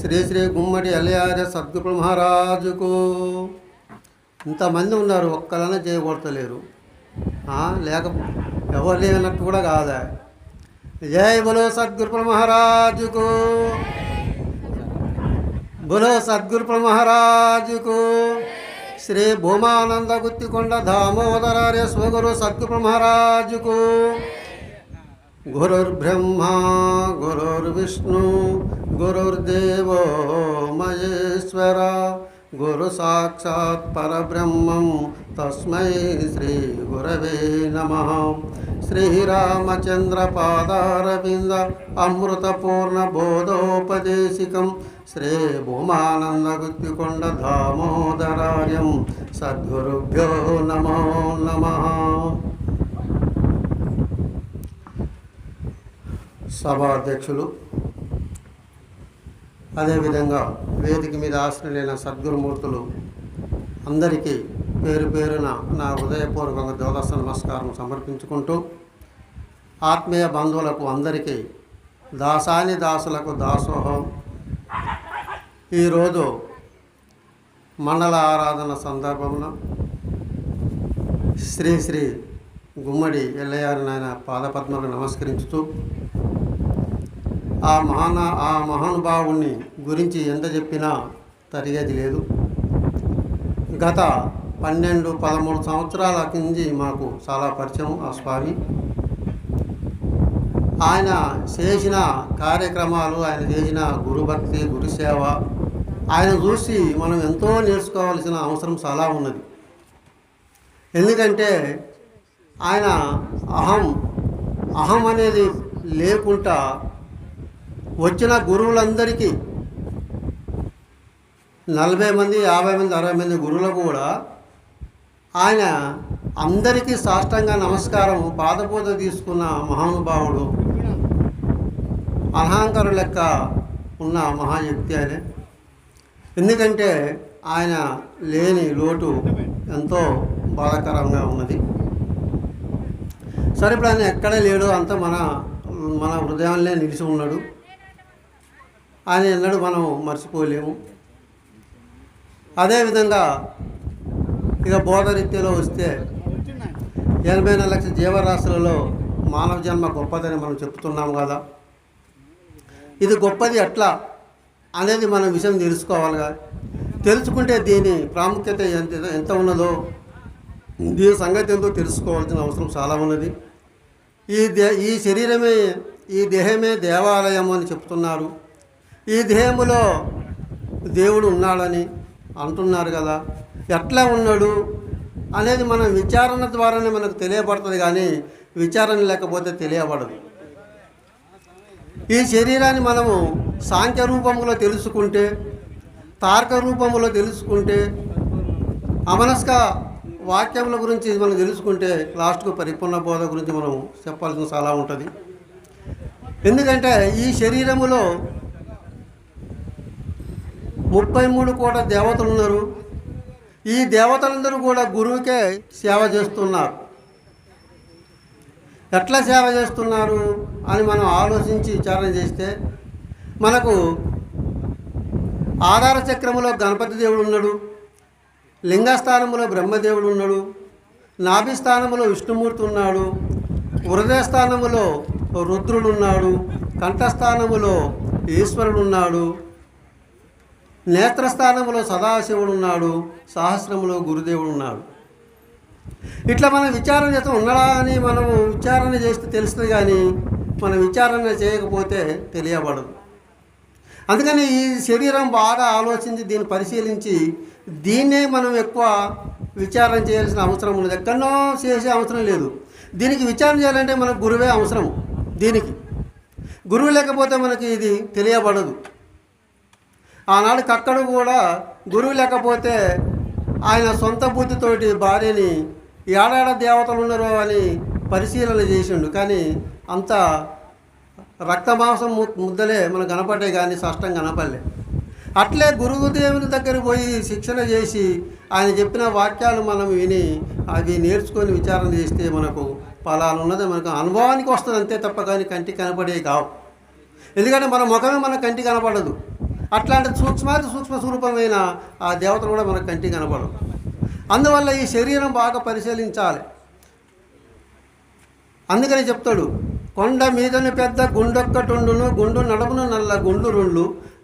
శ్రీ శ్రీ గుమ్మడి అలియార్య సద్గురు మహారాజుకు. ఇంతమంది ఉన్నారు ఒక్కలనే చేయబడతలేరు లేక ఎవరు లేనట్టు కూడా కాదా? జయ బలో సద్గురు మహారాజుకు. బులో సద్గురు మహారాజుకు. శ్రీ భూమానంద గుత్తికొండ దామోదరార్య స్వగురు సద్గురు మహారాజుకు. గురుర్బ్రహ్మ గురుర్విష్ణు గురుర్దేవో మహేశ్వర గురు సాక్షాత్ పరబ్రహ్మం తస్మై శ్రీ గురవే నమ శ్రీరామచంద్ర పాదారవింద అమృతపూర్ణ బోధోపదేశికం శ్రీ అధ్యక్షులు. సభాధ్యక్షులు అదేవిధంగా వేదిక మీద ఆశ్రయులైన సద్గురుమూర్తులు అందరికీ పేరు పేరున నా హృదయపూర్వక దేవదాస నమస్కారం సమర్పించుకుంటూ ఆత్మీయ బంధువులకు అందరికీ దాసాని దాసులకు దాసోహం. ఈరోజు మండల ఆరాధన సందర్భంలో శ్రీ శ్రీ గుమ్మడి ఎల్లయ్యారు నాయన పాదపద్మకు నమస్కరించుతూ ఆ మహాన ఆ మహానుభావుని గురించి ఎంత చెప్పినా తరిగేది లేదు. గత పన్నెండు పదమూడు సంవత్సరాల కింది మాకు చాలా పరిచయం ఆ స్వామి. ఆయన చేసిన కార్యక్రమాలు ఆయన చేసిన గురుభక్తి గురుసేవ ఆయన చూసి మనం ఎంతో నేర్చుకోవాల్సిన అవసరం చాలా ఉన్నది. ఎందుకంటే ఆయన అహం అహం అనేది లేకుండా వచ్చిన గురువులందరికీ నలభై మంది యాభై మంది అరవై మంది గురువులకు కూడా ఆయన అందరికీ సాష్టంగా నమస్కారం పాదపూజ తీసుకున్న మహానుభావుడు. అహంకారు లెక్క ఉన్న మహాశక్తి ఆయన. ఎందుకంటే ఆయన లేని లోటు ఎంతో బాధాకరంగా ఉన్నది. సరే ఇప్పుడు ఆయన ఎక్కడ లేడు అంత మన మన హృదయంలో నిలిచి ఉన్నాడు. ఆయన ఎన్నడూ మనం మర్చిపోలేము. అదేవిధంగా ఇక బోధరీత్యలో వస్తే ఎనభై నాలుగు లక్షల జీవరాశులలో మానవ జన్మ గొప్పదని మనం చెప్తున్నాం కదా. ఇది గొప్పది ఎట్లా అనేది మనం విషయం తెలుసుకోవాలిగా తెలుసుకుంటే దీని ప్రాముఖ్యత ఎంత ఎంత ఉన్నదో దీని సంగతి ఎంతో తెలుసుకోవాల్సిన అవసరం చాలా ఉన్నది. ఈ దే ఈ శరీరమే ఈ దేహమే దేవాలయం అని చెప్తున్నారు. ఈ దేహములో దేవుడు ఉన్నాడని అంటున్నారు కదా. ఎట్లా ఉన్నాడు అనేది మనం విచారణ ద్వారానే మనకు తెలియబడుతుంది కానీ విచారణ లేకపోతే తెలియబడదు. ఈ శరీరాన్ని మనము సాంఖ్య రూపంలో తెలుసుకుంటే తార్క రూపంలో తెలుసుకుంటే అమనస్క వాక్యముల గురించి మనం తెలుసుకుంటే లాస్ట్కు పరిపూర్ణ బోధ గురించి మనం చెప్పాల్సిన చాలా ఉంటుంది. ఎందుకంటే ఈ శరీరములో ముప్పై మూడు కోట్ల దేవతలు ఉన్నారు ఈ దేవతలందరూ కూడా గురువుకే సేవ చేస్తున్నారు. ఎట్లా సేవ చేస్తున్నారు అని మనం ఆలోచించి విచారణ చేస్తే మనకు ఆధార చక్రములో గణపతి దేవుడు ఉన్నాడు లింగస్థానములో బ్రహ్మదేవుడు ఉన్నాడు నాభిస్థానములో విష్ణుమూర్తి ఉన్నాడు హృదయస్థానములో రుద్రుడు ఉన్నాడు కంఠస్థానములో ఈశ్వరుడు నేత్రస్థానంలో సదాశివుడు ఉన్నాడు సహస్రములో గురుదేవుడు ఉన్నాడు. ఇట్లా మనం విచారణ చేస్తాం ఉన్నాడా అని మనము విచారణ చేస్తే తెలుస్తుంది కానీ మనం విచారణ చేయకపోతే తెలియబడదు. అందుకని ఈ శరీరం బాగా ఆలోచించి దీన్ని పరిశీలించి దీన్నే మనం ఎక్కువ విచారణ చేయాల్సిన అవసరం ఉన్నది. ఎక్కడో చేసే అవసరం లేదు. దీనికి విచారణ చేయాలంటే మనకు గురువే అవసరం దీనికి. గురువు లేకపోతే మనకి ఇది తెలియబడదు. ఆనాడు కక్కడు కూడా గురువు లేకపోతే ఆయన సొంత బుద్ధితోటి భార్యని ఏడాడ దేవతలు ఉన్నారు అని పరిశీలన చేసిండు. కానీ అంత రక్తమాంసం ముద్దలే మనకు కనపడే కానీ స్పష్టం కనపడలే. అట్లే గురువుదేవుని దగ్గరికి పోయి శిక్షణ చేసి ఆయన చెప్పిన వాక్యాలు మనం విని అవి నేర్చుకొని విచారణ చేస్తే మనకు ఫలాలు ఉన్నది మనకు అనుభవానికి వస్తుంది అంతే తప్ప కానీ కంటికి కనపడే కావు. ఎందుకంటే మన ముఖమే మన కంటి కనపడదు. అట్లాంటి సూక్ష్మాది సూక్ష్మ స్వరూపమైన ఆ దేవతలు కూడా మనకు కంటికి కనపడవు. అందువల్ల ఈ శరీరం బాగా పరిశీలించాలి. అందుకని చెప్తాడు కొండ మీదని పెద్ద గుండొక్కటుండును గుండు నడుమును నల్ల గుండు రెండు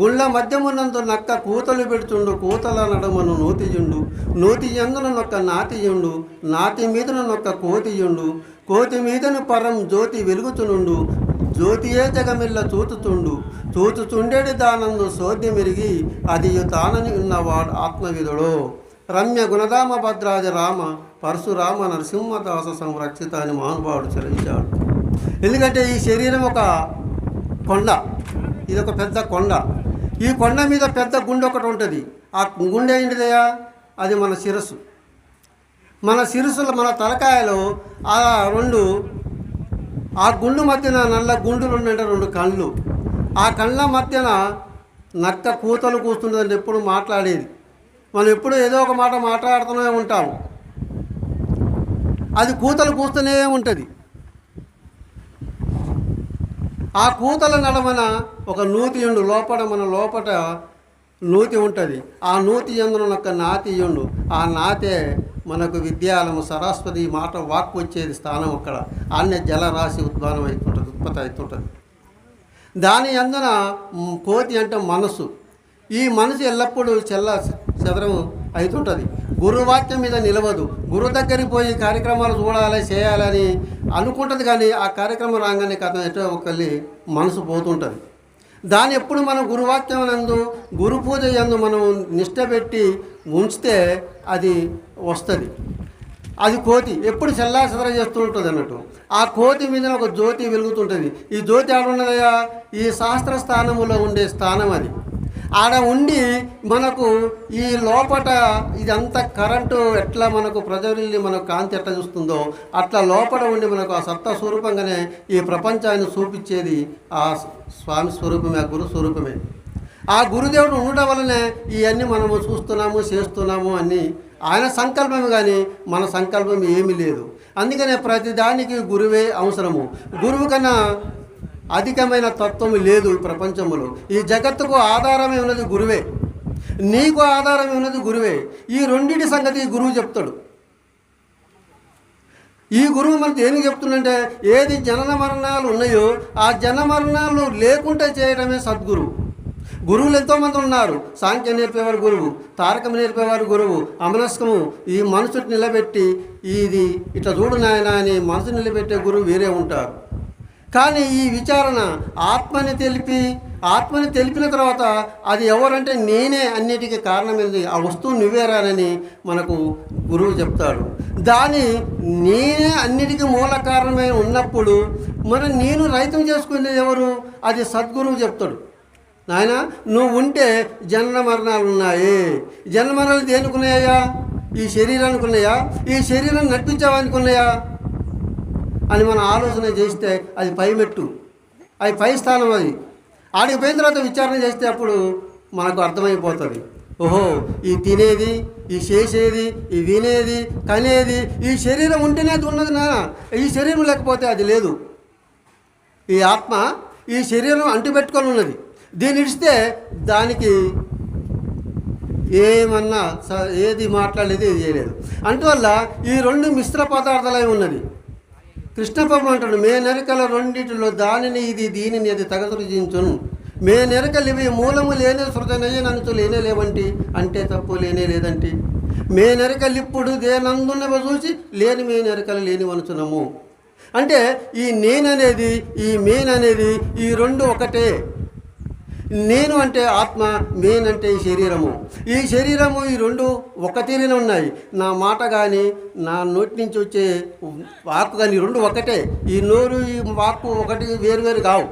గుండ్ల మధ్యమునందు నక్క కూతలు పెడుతుండు కూతల నడమను నూతియుండు నూతి ఎందున నొక్క నాతియుండు నాతి మీదను నొక్క కోతియుండు కోతి మీదను పరం జ్యోతి వెలుగుతునుండు జ్యోతియే జగమిల్ల చూతుతుండు. చూచుచుండేడి దానందు సోద్య మెరిగి అది తానని ఉన్నవాడు ఆత్మవిధుడు రమ్య గుణధామ భద్రాజ రామ పరశురామ నరసింహదాస సంరక్షిత అని మహానుభావుడు చెల్లించాడు ఎందుకంటే ఈ శరీరం ఒక కొండ. ఇది ఒక పెద్ద కొండ. ఈ కొండ మీద పెద్ద గుండె ఒకటి ఉంటుంది. ఆ గుండె ఏంటిదయ్యా? అది మన శిరస్సు. మన శిరస్సులో మన తలకాయలో ఆ రెండు ఆ గుండు మధ్యన నల్ల గుండులు ఉండంటే రెండు కళ్ళు. ఆ కళ్ళ మధ్యన నక్క కూతలు కూస్తుండదని ఎప్పుడు మాట్లాడేది. మనం ఎప్పుడు ఏదో ఒక మాట మాట్లాడుతూనే ఉంటాము అది కూతలు కూస్తూనే ఉంటుంది. ఆ కూతల నడమన ఒక నూతి ఎండు లోపల మన లోపట నూతి ఉంటుంది. ఆ నూతి ఎందున ఒక నాతి ఎండు. ఆ నాతే మనకు విద్యాలము సరస్వతి మాట వాక్కు వచ్చేది స్థానం అక్కడ. అన్య జలరాశి ఉద్భానం అవుతుంటుంది ఉత్పత్తి అవుతుంటుంది దాని అందున కోతి అంటే మనసు. ఈ మనసు ఎల్లప్పుడూ చెల్ల చదరం అవుతుంటుంది గురువాక్యం మీద నిలవదు. గురువు దగ్గరికి పోయి కార్యక్రమాలు చూడాలి చేయాలని అనుకుంటుంది కానీ ఆ కార్యక్రమం రాగానే కథ ఎటో ఒకళ్ళి మనసు పోతుంటుంది. దాన్ని ఎప్పుడు మనం గురువాక్యం నందు గురు పూజ యందు మనం నిష్ట పెట్టి ఉంచితే అది వస్తుంది. అది కోతి ఎప్పుడు చెల్లా చెదర చేస్తూ ఉంటుంది అన్నట్టు. ఆ కోతి మీద ఒక జ్యోతి వెలుగుతుంటుంది. ఈ జ్యోతి ఆడ ఈ శాస్త్ర స్థానములో ఉండే స్థానం అది. ఆడ ఉండి మనకు ఈ లోపట ఇదంతా కరెంటు ఎట్లా మనకు ప్రజల్ని మనకు కాంతి ఎట్లా చూస్తుందో అట్లా లోపల ఉండి మనకు ఆ సత్తా స్వరూపంగానే ఈ ప్రపంచాన్ని చూపించేది ఆ స్వామి స్వరూపమే ఆ గురు స్వరూపమే. ఆ గురుదేవుడు ఉండడం వల్లనే ఇవన్నీ మనము చూస్తున్నాము చేస్తున్నాము అన్నీ. ఆయన సంకల్పం కానీ మన సంకల్పం ఏమీ లేదు. అందుకనే ప్రతిదానికి గురువే అవసరము. గురువు కన్నా అధికమైన తత్వం లేదు ఈ ప్రపంచంలో ఈ జగత్తుకు ఆధారమే ఉన్నది గురువే. నీకు ఆధారమే ఉన్నది గురువే. ఈ రెండింటి సంగతి గురువు చెప్తాడు. ఈ గురువు మనకి ఏమి చెప్తుందంటే ఏది జనన మరణాలు ఉన్నాయో ఆ జన మరణాలు లేకుండా చేయడమే సద్గురువు గురువులు ఎంతోమంది ఉన్నారు. సాంఖ్యం నేర్పేవారు గురువు తారకం నేర్పేవారు గురువు అమనస్కము ఈ మనసుని నిలబెట్టి ఇది ఇట్లా చూడు నాయన అని మనసు నిలబెట్టే గురువు వేరే ఉంటారు. కానీ ఈ విచారణ ఆత్మని తెలిపి ఆత్మని తెలిపిన తర్వాత అది ఎవరంటే నేనే అన్నిటికీ కారణమైనది. ఆ వస్తువు నువ్వేరానని మనకు గురువు చెప్తాడు. దాని నేనే అన్నిటికీ మూల కారణమై ఉన్నప్పుడు మరి నేను రైతం చేసుకునేది ఎవరు? అది సద్గురువు చెప్తాడు. నాయన నువ్వు ఉంటే జన్మ మరణాలు ఉన్నాయి. జన్మ మరణాలు దేనికున్నాయా ఈ శరీరానికి ఉన్నాయా ఈ శరీరం నడిపించావనుకున్నాయా? అని మనం ఆలోచన చేస్తే అది పై మెట్టు. అది పై స్థానం అది. ఆడికి పోయిన తర్వాత విచారణ చేస్తే అప్పుడు మనకు అర్థమైపోతుంది. ఓహో ఈ తినేది ఈ చేసేది ఈ వినేది కనేది ఈ శరీరం ఉంటేనే అది ఉన్నది నా ఈ శరీరం లేకపోతే అది లేదు. ఈ ఆత్మ ఈ శరీరం అంటిపెట్టుకొని ఉన్నది. దీన్ని ఇడిస్తే దానికి ఏమన్నా ఏది మాట్లాడలేదు ఏది చేయలేదు. అందువల్ల ఈ రెండు మిశ్ర పదార్థాలై ఉన్నది. కృష్ణ అంటాడు మే నెరకల రెండిటిలో దానిని ఇది దీనిని అది తగసృజించును మే నెరకలు ఇవి మూలము లేనే శృతనయ్య నన్ను లేనే లేవంటి అంటే తప్పు లేనే లేదంటి. మే నెరకలు ఇప్పుడు దేనందున్నవ చూసి లేని మే నెరకలు లేని వనుచునము. అంటే ఈ నేననేది ఈ మేన్ అనేది ఈ రెండు ఒకటే. నేను అంటే ఆత్మ నేనంటే అంటే ఈ శరీరము. ఈ శరీరము ఈ రెండు ఒక ఉన్నాయి. నా మాట కానీ నా నోటి నుంచి వచ్చే వాక్కు కానీ ఈ రెండు ఒకటే. ఈ నోరు ఈ వాక్కు ఒకటి వేరు వేరు కావు.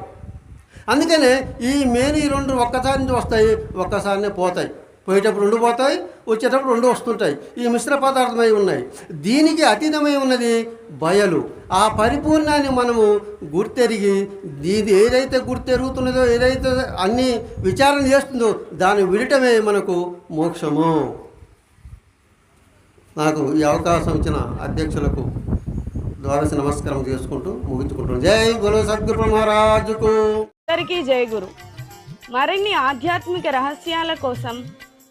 అందుకనే ఈ మేను ఈ రెండు ఒక్కసారి నుంచి వస్తాయి ఒక్కసారినే పోతాయి. పోయేటప్పుడు రెండు పోతాయి వచ్చేటప్పుడు రెండు వస్తుంటాయి. ఈ మిశ్ర పదార్థమై ఉన్నాయి. దీనికి అతీతమై ఉన్నది బయలు. ఆ పరిపూర్ణాన్ని మనము గుర్తెరిగి దీని ఏదైతే గుర్తెరుగుతున్నదో ఏదైతే అన్ని విచారణ చేస్తుందో దాన్ని విడటమే మనకు మోక్షము. నాకు ఈ అవకాశం ఇచ్చిన అధ్యక్షులకు ద్వాదశ నమస్కారం చేసుకుంటూ ముగించుకుంటున్నాను. జై గురు సద్గురు మహారాజుకు. అందరికీ జై గురు. మరిన్ని ఆధ్యాత్మిక రహస్యాల కోసం